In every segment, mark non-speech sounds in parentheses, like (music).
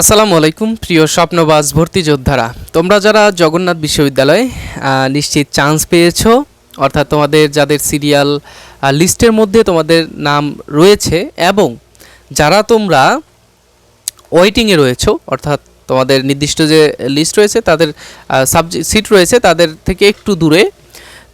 আসসালামু আলাইকুম, প্রিয় স্বপ্নবাজ ভর্তি যোদ্ধারা। তোমরা যারা জগন্নাথ বিশ্ববিদ্যালয়ে নিশ্চিত চান্স পেয়েছ, অর্থাৎ তোমাদের যাদের সিরিয়াল লিস্টের মধ্যে তোমাদের নাম রয়েছে এবং যারা তোমরা ওয়েটিংয়ে রয়েছো, অর্থাৎ তোমাদের নির্দিষ্ট যে লিস্ট রয়েছে, তাদের সাবজেক্ট সিট রয়েছে, তাদের থেকে একটু দূরে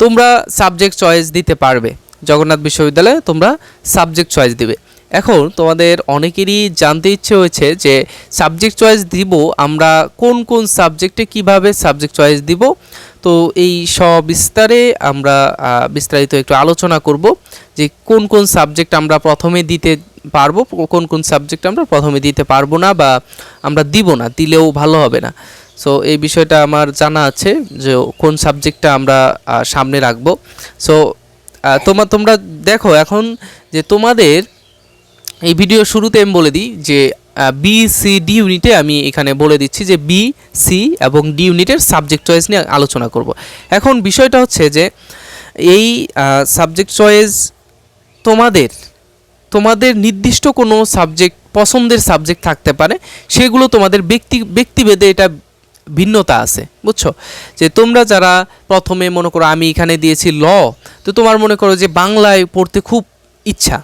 তোমরা সাবজেক্ট চয়েস দিতে পারবে। জগন্নাথ বিশ্ববিদ্যালয়ে তোমরা সাবজেক্ট চয়েস দিবে। এখন তোমাদের অনেকেরই জানতে ইচ্ছে হয়েছে যে সাবজেক্ট চয়েস দিব, আমরা কোন কোন সাবজেক্টে কীভাবে সাবজেক্ট চয়েস দিব? তো এই সবিস্তারে আমরা বিস্তারিত একটু আলোচনা করব যে কোন কোন সাবজেক্ট আমরা প্রথমে দিতে পারব, কোন কোন সাবজেক্ট আমরা প্রথমে দিতে পারব না বা আমরা দিব না, দিলেও ভালো হবে না। সো এই বিষয়টা আমার জানা আছে যে কোন সাবজেক্টটা আমরা সামনে রাখব। সো তোমার তোমরা দেখো এখন যে তোমাদের এই ভিডিও শুরুতে আমি বলে দিই যে বি সি ডি ইউনিটে আমি এখানে বলে দিচ্ছি যে বি সি এবং ডি ইউনিটের সাবজেক্ট চয়েস নিয়ে আলোচনা করব। এখন বিষয়টা হচ্ছে যে, এই সাবজেক্ট চয়েস তোমাদের তোমাদের নির্দিষ্ট কোনো সাবজেক্ট পছন্দের সাবজেক্ট থাকতে পারে, সেগুলো তোমাদের ব্যক্তি, ব্যক্তিভেদে এটা ভিন্নতা আছে, বুঝছ? যে তোমরা যারা প্রথমে মনে করো আমি এখানে দিয়েছি ল, তো তোমার মনে করো যে বাংলায় পড়তে খুব ইচ্ছা,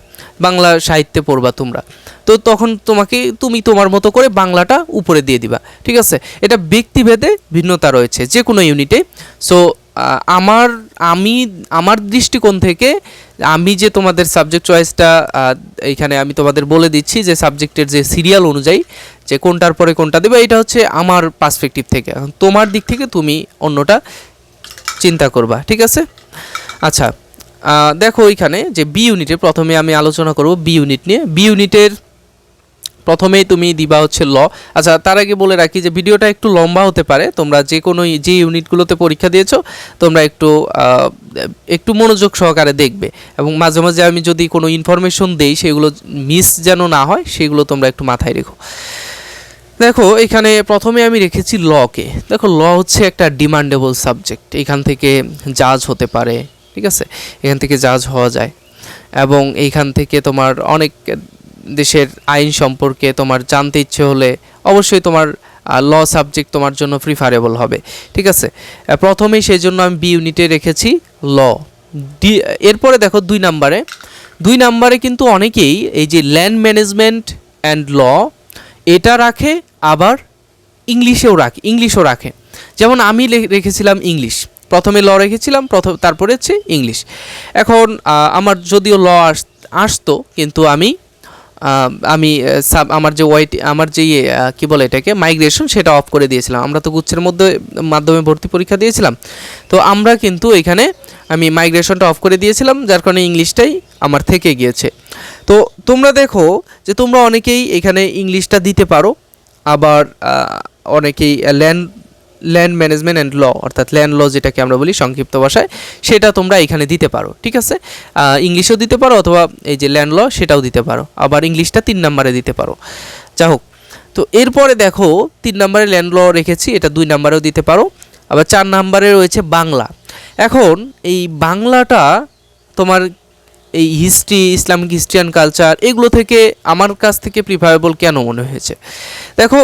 বাংলা সাহিত্যে পড়বা তোমরা। তো তখন তোমাকে তুমি তোমার মতো করে বাংলাটা উপরে দিয়ে দিবা, ঠিক আছে? এটা ব্যক্তিভেদে ভিন্নতা রয়েছে যে কোনো ইউনিটে সো আমার, আমি, আমার দৃষ্টিকোণ থেকে আমি যে তোমাদের সাবজেক্ট চয়েসটা এখানে আমি তোমাদের বলে দিচ্ছি যে সাবজেক্টের যে সিরিয়াল অনুযায়ী যে কোনটার পরে কোনটা দেবে, এটা হচ্ছে আমার পার্সপেক্টিভ থেকে। তোমার দিক থেকে তুমি অন্যটা চিন্তা করবা, ঠিক আছে? আচ্ছা দেখো ওইখানে যে বি ইউনিটে প্রথমে আমি আলোচনা করব বি ইউনিট নিয়ে। বি ইউনিটের প্রথমেই তুমি দিবা হচ্ছে ল। আচ্ছা তার আগে বলে রাখি যে ভিডিওটা একটু লম্বা হতে পারে। তোমরা যে কোনো যে ইউনিটগুলোতে পরীক্ষা দিয়েছ, তোমরা একটু একটু মনোযোগ সহকারে দেখবে। এবং মাঝে মাঝে আমি যদি কোনো ইনফরমেশন দেই, সেগুলো মিস যেন না হয়, সেগুলো তোমরা একটু মাথায় রেখো। দেখো, এখানে প্রথমে আমি রেখেছি লকে দেখো, ল হচ্ছে একটা ডিমান্ডেবল সাবজেক্ট এখান থেকে জাজ হতে পারে। ঠিক আছে? এখান থেকে জাজ হওয়া যায়। এবং এইখান থেকে তোমার অনেক দেশের আইন সম্পর্কে তোমার জানতে ইচ্ছে হলে অবশ্যই তোমার ল সাবজেক্ট তোমার জন্য প্রিফারেবল হবে। ঠিক আছে? প্রথমেই সেই জন্য আমি বি ইউনিটে রেখেছি ল। ডি এরপরে দেখো দুই নাম্বারে। দুই নাম্বারে কিন্তু অনেকেই এই যে ল্যান্ড ম্যানেজমেন্ট অ্যান্ড ল এটা রাখে, আবার ইংলিশেও রাখে ইংলিশও রাখে। যেমন আমি রেখেছিলাম ইংলিশ প্রথমে ল রেখেছিলাম প্রথম তারপরে হচ্ছে ইংলিশ। এখন আমার যদিও ল আস আসতো কিন্তু আমি আমি সাব আমার যে ওয়াইট আমার যে ইয়ে, কি বলে এটাকে মাইগ্রেশন সেটা অফ করে দিয়েছিলাম। আমরা তো গুচ্ছের মধ্যে মাধ্যমে ভর্তি পরীক্ষা দিয়েছিলাম। তো আমরা কিন্তু এখানে আমি মাইগ্রেশনটা অফ করে দিয়েছিলাম যার কারণে ইংলিশটাই আমার থেকে গিয়েছে। তো তোমরা দেখো যে তোমরা অনেকেই এখানে ইংলিশটা দিতে পারো আবার অনেকেই land land management and law অর্থাৎ ল্যান্ড ল যেটাকে আমরা বলি সংক্ষিপ্ত ভাষায়, সেটা তোমরা এখানে দিতে পারো, ঠিক আছে? ইংলিশও দিতে পারো অথবা এই যে ল্যান্ড ল সেটাও দিতে পারো। আবার ইংলিশটা তিন নম্বরে দিতে পারো। যা হোক, তো এরপরে দেখো, তিন নম্বরে ল্যান্ড ল রেখেছি, এটা দুই নম্বরেও দিতে পারো। আবার চার নম্বরে রয়েছে বাংলা। এখন এই বাংলাটা তোমার এই history Islamic history and culture এগুলো থেকে আমার কাছ থেকে প্রিফারেবল কেন মনে হয়েছে? দেখো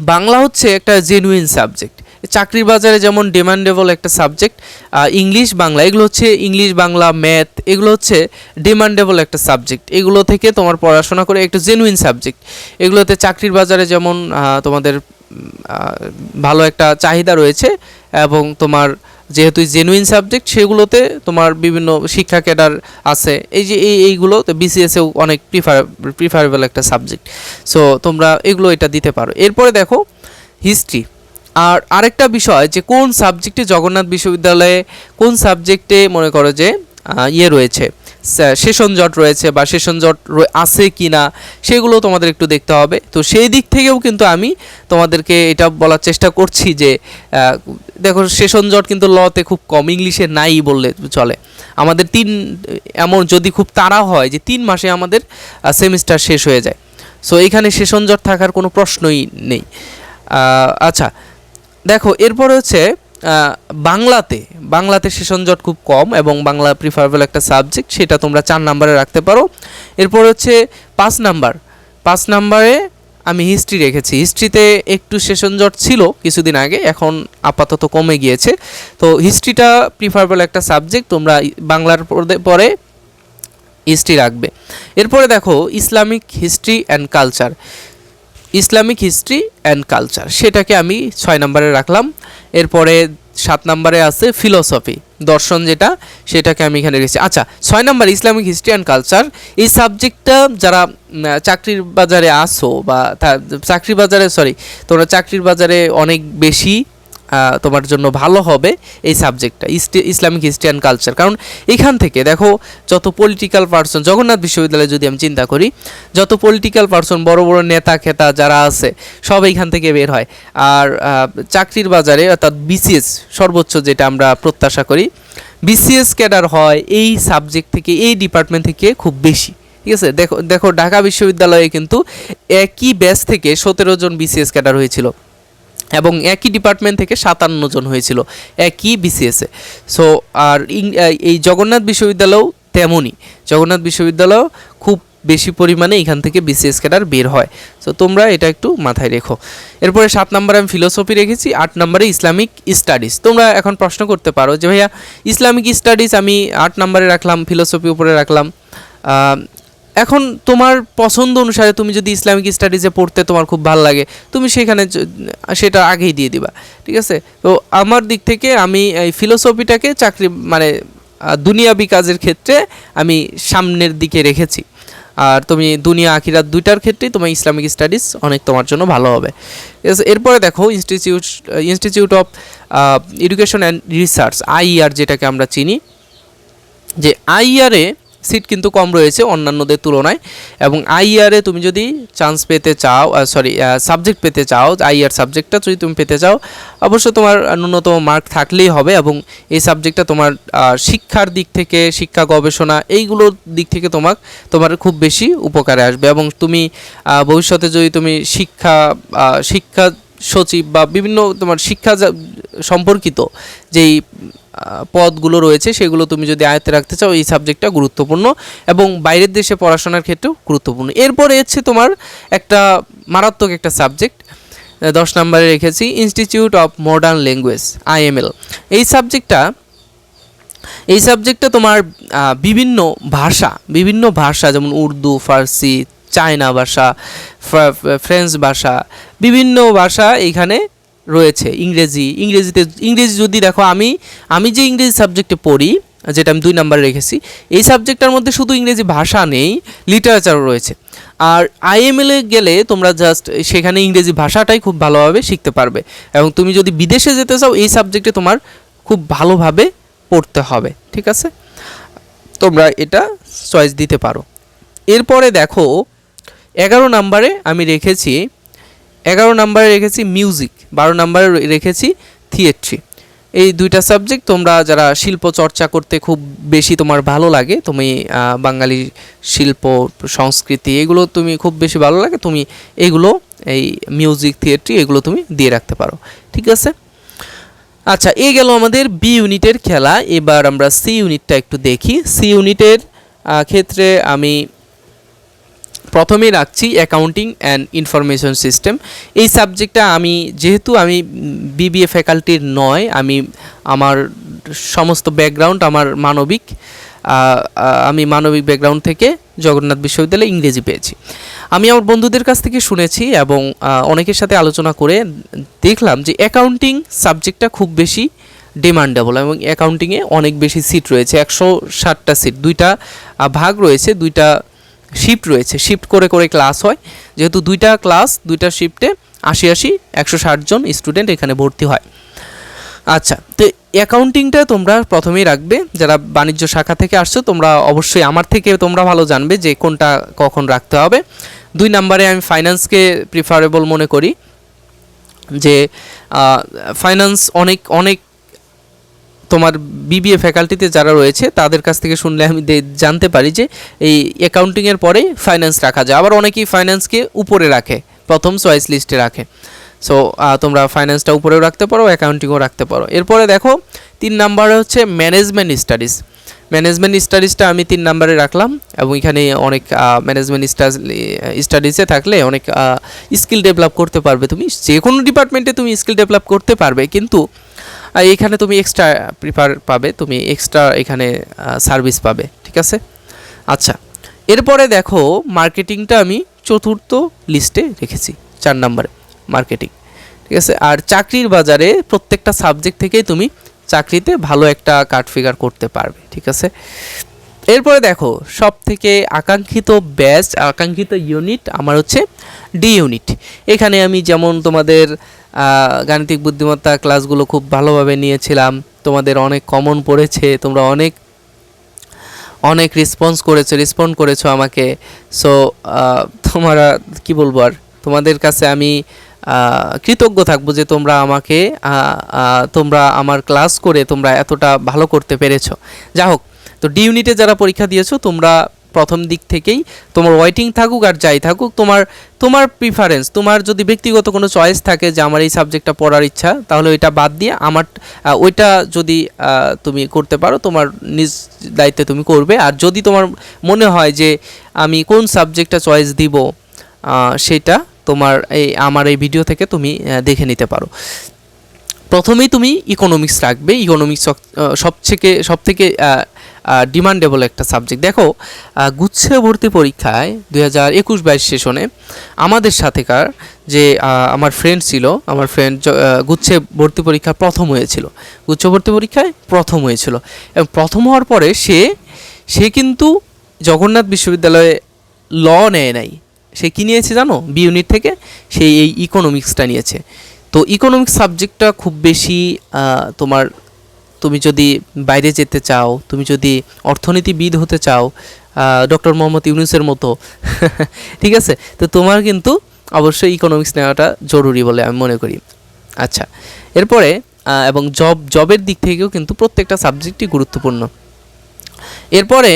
বাংলা হচ্ছে একটা জেনুইন সাবজেক্ট চাকরির বাজারে যেমন ডিমান্ডেবল একটা সাবজেক্ট ইংলিশ বাংলা, এগুলো হচ্ছে ইংলিশ বাংলা ম্যাথ এগুলো হচ্ছে ডিমান্ডেবল একটা সাবজেক্ট এগুলো থেকে তোমার পড়াশোনা করে একটা জেনুইন সাবজেক্ট এগুলোতে চাকরির বাজারে যেমন তোমাদের ভালো একটা চাহিদা রয়েছে এবং তোমার যেহেতু জেনুইন সাবজেক্ট সেগুলোতে তোমার বিভিন্ন শিক্ষা ক্যাডার আছে। এই যে এই এইগুলো বিসিএসেও অনেক প্রিফার প্রিফারেবল একটা সাবজেক্ট সো তোমরা এগুলো এটা দিতে পারো। এরপরে দেখো হিস্ট্রি আর আরেকটা বিষয় যে কোন সাবজেক্টে জগন্নাথ বিশ্ববিদ্যালয়ে কোন সাবজেক্টে মনে করো যে ইয়ে রয়েছে সেশন জট রয়েছে বা সেশন জট আছে কি না সেগুলো তোমাদের একটু দেখতে হবে। তো সেই দিক থেকেও কিন্তু আমি তোমাদেরকে এটা বলার চেষ্টা করছি যে দেখো সেশন জট কিন্তু লতে খুব কম, ইংলিশে নাই বললে চলে। আমাদের তিন, এমন যদি খুব তাড়া হয় যে তিন মাসে আমাদের সেমিস্টার শেষ হয়ে যায়। সো এখানে সেশন জট থাকার কোনো প্রশ্নই নেই। আচ্ছা দেখো এরপরে হচ্ছে বাংলাতে বাংলাতে সেশন জট খুব কম এবং বাংলা প্রিফারেবল একটা সাবজেক্ট সেটা তোমরা চার নাম্বারে রাখতে পারো। এরপর হচ্ছে পাঁচ নাম্বার পাঁচ নাম্বারে আমি হিস্ট্রি রেখেছি। হিস্ট্রিতে একটু সেশন জট ছিল কিছুদিন আগে, এখন আপাতত কমে গিয়েছে। তো হিস্ট্রিটা প্রিফারেবল একটা সাবজেক্ট তোমরা বাংলার পরে- হিস্ট্রি রাখবে। এরপরে দেখো Islamic history and culture Islamic history and culture. সেটাকে আমি ছয় নম্বরে রাখলাম। এরপরে সাত নম্বরে আছে ফিলোসফি, দর্শন যেটা, সেটাকে আমি এখানে রেখেছি। আচ্ছা ছয় number, Islamic history and culture. এই সাবজেক্টটা যারা চাকরির বাজারে আসো বা চাকরির বাজারে, সরি, তোমরা চাকরির বাজারে অনেক বেশি তোমার জন্য ভালো হবে এই সাবজেক্টটা ইসলামিক হিস্ট্রি অ্যান্ড কালচার কারণ এখান থেকে দেখো, যত পলিটিক্যাল পার্সন জগন্নাথ বিশ্ববিদ্যালয়ে যদি আমি চিন্তা করি, যত পলিটিক্যাল পার্সন বড় বড় নেতা খেতা যারা আছে, সব এইখান থেকে বের হয়। আর চাকরির বাজারে অর্থাৎ বিসিএস সর্বোচ্চ যেটা আমরা প্রত্যাশা করি বিসিএস ক্যাডার হয় এই সাবজেক্ট থেকে, এই ডিপার্টমেন্ট থেকে খুব বেশি। ঠিক আছে? দেখো দেখো, ঢাকা বিশ্ববিদ্যালয়ে কিন্তু একই ব্যাচ থেকে সতেরো জন বিসিএস ক্যাডার হয়েছিল। এবং একই ডিপার্টমেন্ট থেকে সাতান্ন জন হয়েছিল, একই বিসিএসে সো আর এই জগন্নাথ বিশ্ববিদ্যালয়েও তেমনই। জগন্নাথ বিশ্ববিদ্যালয় খুব বেশি পরিমাণে এখান থেকে বিসিএস ক্যাডার বের হয়। সো তোমরা এটা একটু মাথায় রেখো। এরপরে সাত নম্বরে আমি ফিলোসফি রেখেছি, আট নম্বরে ইসলামিক স্টাডিজ তোমরা এখন প্রশ্ন করতে পারো যে, ভাইয়া ইসলামিক স্টাডিজ আমি আট নম্বরে রাখলাম ফিলোসফি উপরে রাখলাম এখন তোমার পছন্দ অনুসারে তুমি যদি ইসলামিক স্টাডিজে পড়তে তোমার খুব ভালো লাগে, তুমি সেখানে সেটা আগেই দিয়ে দিবা, ঠিক আছে? তো আমার দিক থেকে আমি এই ফিলোসফিটাকে চাকরি মানে দুনিয়াবি কাজের ক্ষেত্রে আমি সামনের দিকে রেখেছি। আর তুমি দুনিয়া, আখিরাত দুইটার ক্ষেত্রেই তোমার ইসলামিক স্টাডিজ অনেক তোমার জন্য ভালো হবে। ঠিক আছে? এরপরে দেখো institute institute of education and research IR যেটাকে আমরা চিনি, যে আইআরে সিট কিন্তু কম রয়েছে অন্যান্যদের তুলনায়। এবং আইআরে তুমি যদি চান্স পেতে চাও সরি সাবজেক্ট পেতে চাও আইআর সাবজেক্টটা যদি তুমি পেতে চাও, অবশ্য তোমার ন্যূনতম মার্ক থাকলেই হবে এবং এই সাবজেক্টটা তোমার শিক্ষার দিক থেকে, শিক্ষা গবেষণা এইগুলোর দিক থেকে তোমার তোমার খুব বেশি উপকারে আসবে এবং তুমি ভবিষ্যতে যদি তুমি শিক্ষা শিক্ষা সচিব বা বিভিন্ন তোমার শিক্ষা সম্পর্কিত যেই পদগুলো রয়েছে, সেগুলো তুমি যদি আয়ত্তে রাখতে চাও, এই সাবজেক্টটা গুরুত্বপূর্ণ এবং বাইরের দেশে পড়াশোনার ক্ষেত্রেও গুরুত্বপূর্ণ। এরপরে হচ্ছে তোমার একটা মারাত্মক একটা সাবজেক্ট দশ নম্বরে রেখেছি institute of modern language IML এই সাবজেক্টটা এই সাবজেক্টটা তোমার বিভিন্ন ভাষা বিভিন্ন ভাষা, যেমন উর্দু, ফার্সি, চায়না ভাষা ফ্রেঞ্চ ভাষা, বিভিন্ন ভাষা এখানে রয়েছে, ইংরেজি, ইংরেজিতে, ইংরেজি যদি দেখো আমি আমি যে ইংরেজি সাবজেক্টে পড়ি, যেটা আমি দুই নম্বরে রেখেছি, এই সাবজেক্টটার মধ্যে শুধু ইংরেজি ভাষা নেই লিটারেচারও রয়েছে। আর আইএমএলে গেলে তোমরা জাস্ট সেখানে ইংরেজি ভাষাটাই খুব ভালোভাবে শিখতে পারবে। এবং তুমি যদি বিদেশে যেতে চাও, এই সাবজেক্টে তোমার খুব ভালোভাবে পড়তে হবে, ঠিক আছে? তোমরা এটা চয়েস দিতে পারো। এরপরে দেখো, এগারো নম্বরে আমি রেখেছি, এগারো নম্বরে রেখেছি মিউজিক বারো নম্বরে রেখেছি থিয়েট্রি। এই দুইটা সাবজেক্ট তোমরা যারা শিল্প চর্চা করতে খুব বেশি তোমার ভালো লাগে, তুমি বাঙালি শিল্প, সংস্কৃতি, এগুলো তুমি খুব বেশি ভালো লাগে, তুমি এগুলো, এই মিউজিক, থিয়েট্রি, এগুলো তুমি দিয়ে রাখতে পারো। ঠিক আছে? আচ্ছা এই গেল আমাদের বি ইউনিটের খেলা। এবার আমরা সি ইউনিটটা একটু দেখি। সি ইউনিটের ক্ষেত্রে আমি প্রথমেই রাখছি অ্যাকাউন্টিং অ্যান্ড ইনফরমেশন সিস্টেম এই সাবজেক্টটা আমি, যেহেতু আমি বিবিএ ফ্যাকাল্টির নয়, আমি আমার সমস্ত ব্যাকগ্রাউন্ড আমার মানবিক আমি মানবিক ব্যাকগ্রাউন্ড থেকে জগন্নাথ বিশ্ববিদ্যালয়ে ইংরেজি পেয়েছি। আমি আমার বন্ধুদের কাছ থেকে শুনেছি এবং অনেকের সাথে আলোচনা করে দেখলাম যে অ্যাকাউন্টিং সাবজেক্টটা খুব বেশি ডিমান্ডেবল এবং অ্যাকাউন্টিংয়ে অনেক বেশি সিট রয়েছে। একশো ষাটটা সিট দুইটা ভাগ রয়েছে, দুইটা শিফট রয়েছে। শিফট করে করে ক্লাস হয়। যেহেতু দুইটা ক্লাস দুইটা শিফটে আশি আশি, একশো জন স্টুডেন্ট এখানে ভর্তি হয়। আচ্ছা তো অ্যাকাউন্টিংটা তোমরা প্রথমেই রাখবে। যারা বাণিজ্য শাখা থেকে আসছো, তোমরা অবশ্যই আমার থেকে তোমরা ভালো জানবে যে কোনটা কখন রাখতে হবে। দুই নম্বরে আমি ফাইন্যান্সকে প্রিফারেবল মনে করি। যে ফাইন্যান্স অনেক অনেক তোমার বিবিএ ফ্যাকাল্টিতে যারা রয়েছে, তাদের কাছ থেকে শুনলে আমি জানতে পারি যে এই অ্যাকাউন্টিংয়ের পরে ফাইন্যান্স রাখা যায়। আবার অনেকেই ফাইন্যান্সকে উপরে রাখে, প্রথম চয়েস লিস্টে রাখে। সো তোমরা ফাইন্যান্সটা উপরেও রাখতে পারো অ্যাকাউন্টিংও রাখতে পারো। এরপরে দেখো, তিন নাম্বারে হচ্ছে ম্যানেজমেন্ট স্টাডিজ ম্যানেজমেন্ট স্টাডিজটা আমি তিন নাম্বারে রাখলাম, এবং এখানে অনেক ম্যানেজমেন্ট স্টাডিজে থাকলে অনেক স্কিল ডেভেলপ করতে পারবে তুমি। যে কোনো ডিপার্টমেন্টে তুমি স্কিল ডেভেলপ করতে পারবে, কিন্তু এখানে তুমি এক্সট্রা প্রিফার পাবে, তুমি এক্সট্রা এখানে সার্ভিস পাবে, ঠিক আছে? আচ্ছা এরপরে দেখো মার্কেটিংটা আমি চতুর্থ লিস্টে রেখেছি, চার নম্বরে মার্কেটিং ঠিক আছে? আর চাকরির বাজারে প্রত্যেকটা সাবজেক্ট থেকেই তুমি চাকরিতে ভালো একটা কার্ড ফিগার করতে পারবে, ঠিক আছে? এরপরে দেখো সব থেকে আকাঙ্ক্ষিত ব্যাচ আকাঙ্ক্ষিত ইউনিট আমার হচ্ছে ডি ইউনিট এখানে আমি যেমন তোমাদের গাণিতিক বুদ্ধিমত্তা ক্লাসগুলো খুব ভালোভাবে নিয়েছিলাম। তোমাদের অনেক কমন পড়েছে, তোমরা অনেক অনেক রেসপন্স করেছ রেসপন্ড করেছ আমাকে। সো তোমরা, কি বলব আর? তোমাদের কাছে আমি কৃতজ্ঞ থাকব যে তোমরা আমাকে তোমরা আমার ক্লাস করে তোমরা এতটা ভালো করতে পেরেছ। যা হোক তো ডি ইউনিটে যারা পরীক্ষা দিয়েছ, তোমরা প্রথম দিক থেকেই তোমার ওয়েটিং থাকুক আর যাই থাকুক, তোমার তোমার প্রিফারেন্স তোমার যদি ব্যক্তিগত কোনো চয়েস থাকে যে আমার এই সাবজেক্টটা পড়ার ইচ্ছা, তাহলে ওইটা বাদ দিয়ে আমার ওইটা যদি তুমি করতে পারো, তোমার নিজ দায়িত্বে তুমি করবে। আর যদি তোমার মনে হয় যে আমি কোন সাবজেক্টটা চয়েস দিব সেটা তোমার এই, আমার এই ভিডিও থেকে তুমি দেখে নিতে পারো। প্রথমেই তুমি ইকোনমিক্স রাখবে। ইকোনমিক্স সবথেকে সব থেকে ডিমান্ডেবল একটা সাবজেক্ট দেখো গুচ্ছে ভর্তি পরীক্ষায় দুই হাজার একুশ বাইশ সেশনে আমাদের সাথেকার যে আমার ফ্রেন্ড ছিল, আমার ফ্রেন্ড গুচ্ছে ভর্তি পরীক্ষা প্রথম হয়েছিল। গুচ্ছ ভর্তি পরীক্ষায় প্রথম হয়েছিল। এবং প্রথম হওয়ার পরে সে সে কিন্তু জগন্নাথ বিশ্ববিদ্যালয়ে ল নেয় নাই। সে কী নিয়েছে জানো? বি ইউনিট থেকে সে এই ইকোনমিক্সটা নিয়েছে। তো ইকোনমিক্স সাবজেক্টটা খুব বেশি তোমার তুমি যদি বাইরে যেতে চাও, তুমি যদি অর্থনীতিবিদ হতে চাও ডক্টর মোহাম্মদ ইউনুসের মতো, (laughs) ঠিক আছে? তো তোমার কিন্তু অবশ্যই ইকোনমিক্স নেওয়াটা জরুরি বলে আমি মনে করি। আচ্ছা এরপরে এবং জব জবের দিক থেকেও কিন্তু প্রত্যেকটা সাবজেক্টই গুরুত্বপূর্ণ। এরপরে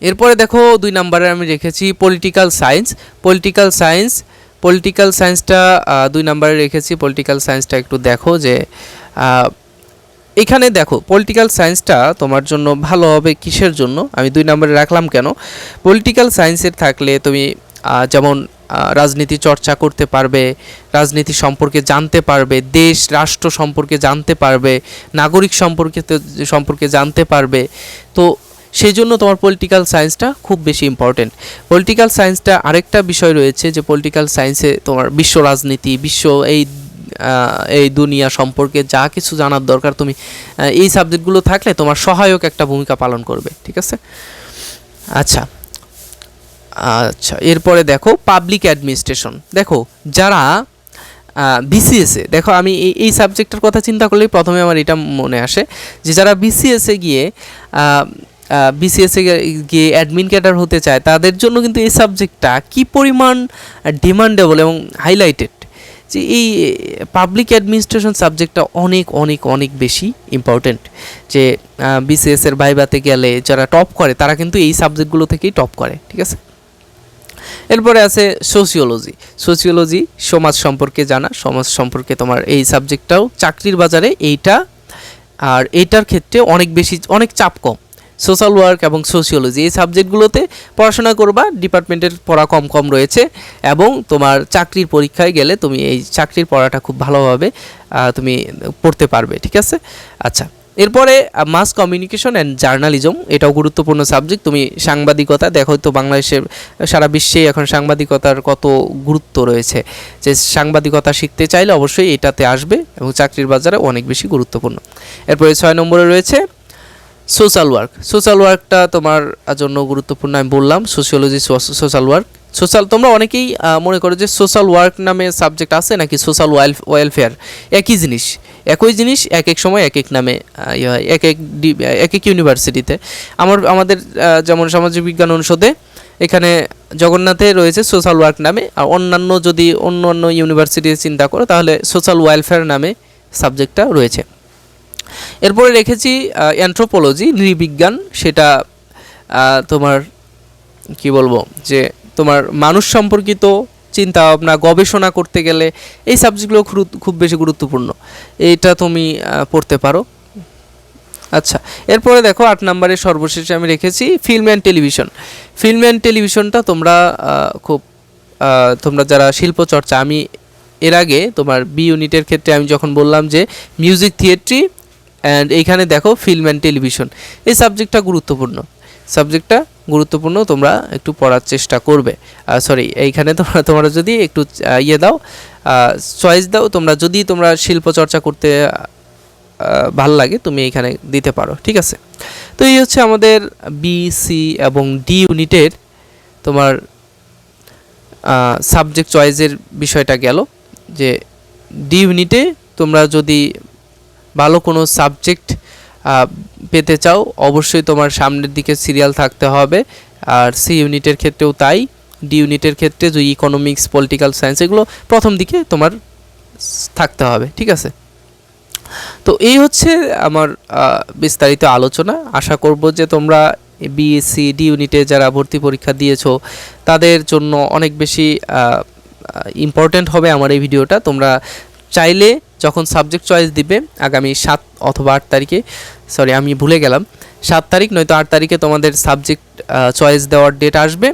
এরপরে দেখো দুই নম্বরে আমি রেখেছি political science political science political সায়েন্সটা দুই নম্বরে রেখেছি। পলিটিক্যাল সায়েন্সটা একটু দেখো যে এখানে দেখো পলিটিক্যাল সায়েন্সটা তোমার জন্য ভালো হবে কিসের জন্য? আমি দুই নম্বরে রাখলাম কেন? পলিটিক্যাল সায়েন্সের থাকলে তুমি যেমন রাজনীতি চর্চা করতে পারবে, রাজনীতি সম্পর্কে জানতে পারবে, দেশ, রাষ্ট্র সম্পর্কে জানতে পারবে, নাগরিক সম্পর্কে সম্পর্কে জানতে পারবে। তো সেই জন্য তোমার পলিটিক্যাল সায়েন্সটা খুব বেশি ইম্পর্টেন্ট পলিটিক্যাল সায়েন্সটা আরেকটা বিষয় রয়েছে যে পলিটিক্যাল সায়েন্সে তোমার বিশ্ব রাজনীতি, বিশ্ব এই এই দুনিয়া সম্পর্কে যা কিছু জানার দরকার, তুমি এই সাবজেক্টগুলো থাকলে তোমার সহায়ক একটা ভূমিকা পালন করবে, ঠিক আছে? আচ্ছা আচ্ছা এরপরে দেখো পাবলিক অ্যাডমিনিস্ট্রেশন দেখো, যারা বিসিএসে দেখো, আমি এই এই সাবজেক্টের কথা চিন্তা করলেই প্রথমে আমার এটা মনে আসে যে যারা বিসিএসে গিয়ে বিসিএসে গিয়ে অ্যাডমিন ক্যাডার হতে চায়, তাদের জন্য কিন্তু এই সাবজেক্টটা কি পরিমাণ ডিমান্ডেবল এবং হাইলাইটেড যে এই পাবলিক অ্যাডমিনিস্ট্রেশন সাবজেক্টটা অনেক অনেক অনেক বেশি ইম্পর্ট্যান্ট যে বিসিএস এর ভাইভাতে গেলে যারা টপ করে, তারা কিন্তু এই সাবজেক্টগুলো থেকেই টপ করে, ঠিক আছে? এরপরে আছে সোসিওলজি সোসিওলজি সমাজ সম্পর্কে জানা। সমাজ সম্পর্কে তোমার এই সাবজেক্টটাও চাকরির বাজারে এইটা, আর এইটার ক্ষেত্রে অনেক বেশি, অনেক চাপ কম। সোশ্যাল ওয়ার্ক এবং সোসিওলজি এই সাবজেক্টগুলোতে পড়াশোনা করবা, ডিপার্টমেন্টের পড়া কম কম রয়েছে এবং তোমার চাকরির পরীক্ষায় গেলে তুমি এই চাকরির পড়াটা খুব ভালোভাবে তুমি পড়তে পারবে, ঠিক আছে? আচ্ছা এরপরে মাস কমিউনিকেশন অ্যান্ড জার্নালিজম এটাও গুরুত্বপূর্ণ সাবজেক্ট তুমি সাংবাদিকতা, দেখো তো বাংলাদেশের সারা বিশ্বে এখন সাংবাদিকতার কত গুরুত্ব রয়েছে, যে সাংবাদিকতা শিখতে চাইলে অবশ্যই এটাতে আসবে এবং চাকরির বাজারে অনেক বেশি গুরুত্বপূর্ণ। এরপরে ছয় নম্বরে রয়েছে সোশ্যাল ওয়ার্ক সোশ্যাল ওয়ার্কটা তোমার জন্য গুরুত্বপূর্ণ আমি বললাম সোশিওলজি সোশ্যাল ওয়ার্ক সোশ্যাল তোমরা অনেকেই মনে করো যে সোশ্যাল ওয়ার্ক নামে সাবজেক্ট আছে নাকি সোশ্যাল ওয়েলফেয়ার একই জিনিস। একই জিনিস এক এক সময় এক এক নামে ইয়ে হয়, এক এক এক এক ইউনিভার্সিটিতে আমার আমাদের যেমন সামাজিক বিজ্ঞান অনুষদে এখানে জগন্নাথে রয়েছে সোশ্যাল ওয়ার্ক নামে আর অন্যান্য যদি অন্য অন্য ইউনিভার্সিটি চিন্তা করো তাহলে সোশ্যাল ওয়েলফেয়ার নামে সাবজেক্টটা রয়েছে। এরপরে রেখেছি অ্যান্থ্রোপোলজি নৃবিজ্ঞান। সেটা তোমার, কি বলব, যে তোমার মানুষ সম্পর্কিত চিন্তা ভাবনা গবেষণা করতে গেলে এই সাবজেক্টগুলো খুব- বেশি গুরুত্বপূর্ণ। এইটা তুমি পড়তে পারো। আচ্ছা এরপরে দেখো আট নম্বরে সর্বশেষে আমি রেখেছি film and television film and টেলিভিশনটা তোমরা খুব তোমরা যারা শিল্প চর্চা, আমি এর আগে তোমার বি ইউনিটের ক্ষেত্রে আমি যখন বললাম যে মিউজিক থিয়েট্রি অ্যান্ড এইখানে দেখো ফিল্ম অ্যান্ড টেলিভিশন এই সাবজেক্টটা গুরুত্বপূর্ণ। সাবজেক্টটা গুরুত্বপূর্ণ, তোমরা একটু পড়ার চেষ্টা করবে। সরি এইখানে তোমরা তোমরা যদি একটু ইয়ে দাও চয়েস দাও, তোমরা যদি তোমরা শিল্প চর্চা করতে ভালো লাগে, তুমি এখানে দিতে পারো, ঠিক আছে? তো এই হচ্ছে আমাদের বি সি এবং ডি ইউনিটের তোমার সাবজেক্ট চয়েসের বিষয়টা গেল। যে ডি ইউনিটে তোমরা যদি ভালো কোনো সাবজেক্ট পেতে চাও, অবশ্যই তোমার সামনের দিকে সিরিয়াল থাকতে হবে। আর সি ইউনিটের ক্ষেত্রেও তাই। ডি ইউনিটের ক্ষেত্রে যে ইকোনমিক্স পলিটিক্যাল সায়েন্স এগুলো প্রথম দিকে তোমার থাকতে হবে, ঠিক আছে? তো এই হচ্ছে আমার বিস্তারিত আলোচনা। আশা করব যে তোমরা বিএসসি ডি ইউনিটে যারা ভর্তি পরীক্ষা দিয়েছ, তাদের জন্য অনেক বেশি ইম্পর্ট্যান্ট হবে আমার এই ভিডিওটা তোমরা চাইলে যখন সাবজেক্ট চয়েস দিবে আগামী সাত অথবা আট তারিখে সরি আমি ভুলে গেলাম, সাত তারিখ নয়তো আট তারিখে তোমাদের সাবজেক্ট চয়েস দেওয়ার ডেট আসবে।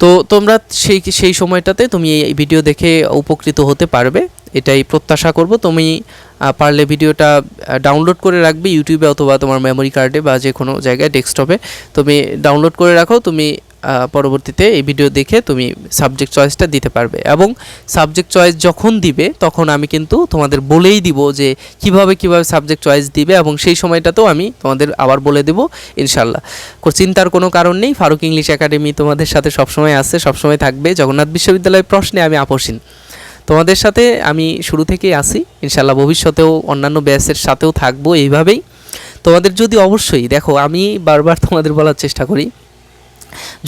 তো তোমরা সেই সেই সময়টাতে তুমি এই ভিডিও দেখে উপকৃত হতে পারবে, এটাই প্রত্যাশা করব। তুমি পারলে ভিডিওটা ডাউনলোড করে রাখবে ইউটিউবে অথবা তোমার মেমোরি কার্ডে বা যে কোনো জায়গায় ডেস্কটপে তুমি ডাউনলোড করে রাখো, তুমি পরবর্তীতে এই ভিডিও দেখে তুমি সাবজেক্ট চয়েসটা দিতে পারবে। এবং সাবজেক্ট চয়েস যখন দিবে, তখন আমি কিন্তু তোমাদের বলেই দিব যে কীভাবে কীভাবে সাবজেক্ট চয়েস দিবে এবং সেই সময়টাতেও আমি তোমাদের আবার বলে দেব ইনশাল্লাহ চিন্তার কোনো কারণ নেই। ফারুক ইংলিশ একাডেমি তোমাদের সাথে সবসময় আছে, সবসময় থাকবে। জগন্নাথ বিশ্ববিদ্যালয়ের প্রশ্নে আমি আপোষহীন। তোমাদের সাথে আমি শুরু থেকেই আসি ইনশাল্লাহ ভবিষ্যতেও অন্যান্য ব্যাচের সাথেও থাকব এইভাবেই। তোমাদের যদি অবশ্যই, দেখো, আমি বারবার তোমাদের বলার চেষ্টা করি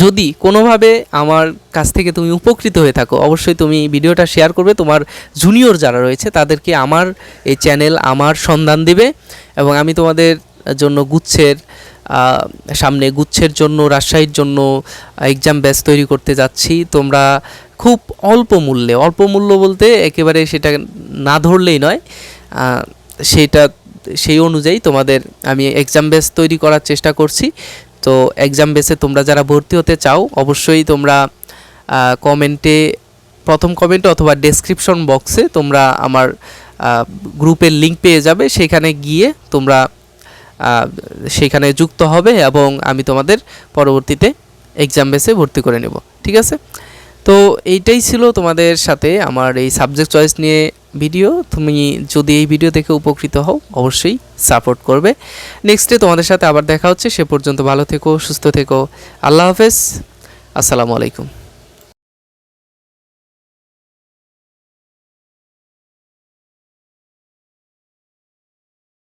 যদি কোনোভাবে আমার কাছ থেকে তুমি উপকৃত হয়ে থাকো, অবশ্যই তুমি ভিডিওটা শেয়ার করবে। তোমার জুনিয়র যারা রয়েছে, তাদেরকে আমার এই চ্যানেল আমার সন্ধান দিবে এবং আমি তোমাদের জন্য গুচ্ছের সামনে গুচ্ছের জন্য, রাজশাহীর জন্য এক্সাম ব্যাচ তৈরি করতে যাচ্ছি। তোমরা খুব অল্প মূল্যে, অল্প মূল্য বলতে একেবারে সেটা না ধরলেই নয় সেটা, সেই অনুযায়ী তোমাদের আমি এক্সাম ব্যাচ তৈরি করার চেষ্টা করছি। তো এক্সাম বেসে তোমরা যারা ভর্তি হতে চাও, অবশ্যই তোমরা কমেন্টে প্রথম কমেন্টে অথবা ডেসক্রিপশন বক্সে তোমরা আমার গ্রুপের লিংক পেয়ে যাবে। সেখানে গিয়ে তোমরা সেখানে যুক্ত হবে এবং আমি তোমাদের পরবর্তীতে এক্সাম বেসে ভর্তি করে নেব। ঠিক আছে? তো এইটাই ছিল তোমাদের সাথে আমার এই সাবজেক্ট চয়েস নিয়ে ভিডিও তুমি যদি এই ভিডিও থেকে উপকৃত হও, অবশ্যই সাপোর্ট করবে। নেক্সটে তোমাদের সাথে আবার দেখা হচ্ছে, সে পর্যন্ত ভালো থেকো, সুস্থ থেকো। আল্লাহ হাফেজ, আসসালামু আলাইকুম।